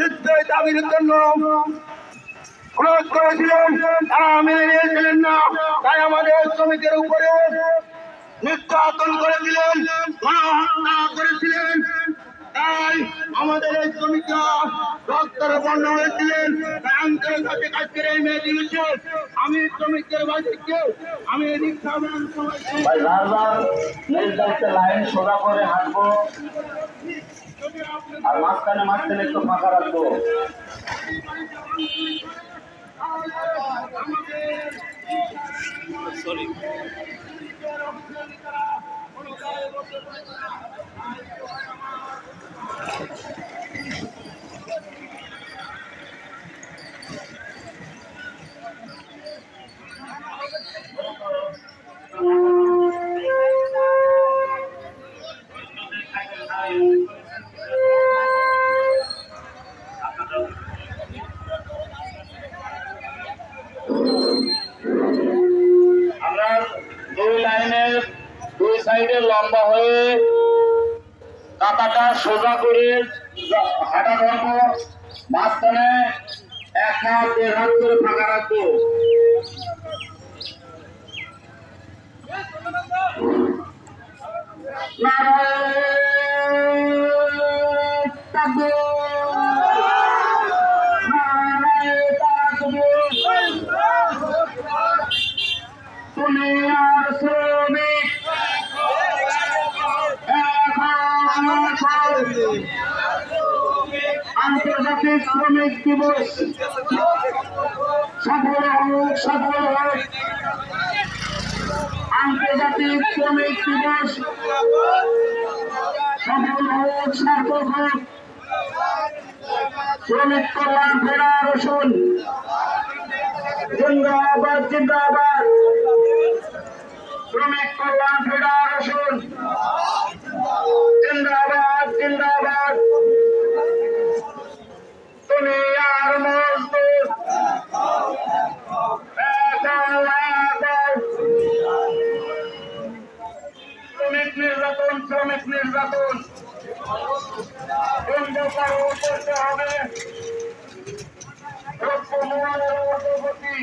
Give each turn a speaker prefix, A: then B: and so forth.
A: নিশ্চয় তাই আমাদের শ্রমিকের উপরে নির্যাতন করেছিলেন করেছিলেন। তাই আমাদের এই শ্রমিকরা রক্তের বর্ণ হয়েছিলেন। আন্তরিক মেয়ে দিবসে আমি শ্রমিকদের বাড়িকে আমি রিক্সা
B: লাইন সোজা করে হাঁটবো। আর মাঝখানে মাঝখানে একটু ফাঁকা রাখব। দুই সাইডে লম্বা হয়ে কাতাটা সোজা করে হাঁটা ধরবো। মাঝখানে এক হাত, দেড় হাত করে ফাঁকা রাখব! আন্তর্জাতিক শ্রমিক দিবস। সফল হোক সফল হোক। আন্তর্জাতিক শ্রমিক দিবস। সফল হোক সার্থক হোক। শ্রমিক কল্যাণ ফেডারেশন জিন্দাবাদ জিন্দাবাদ। শ্রমিক কল্যাণ ফেডারেশন জিন্দাবাদ শ্রমিক নির্যাতন শ্রমিক নির্যাতন। বন্ধ করো করতে হবে দ্রব্য মূল্যের ঊর্ধ্বগতি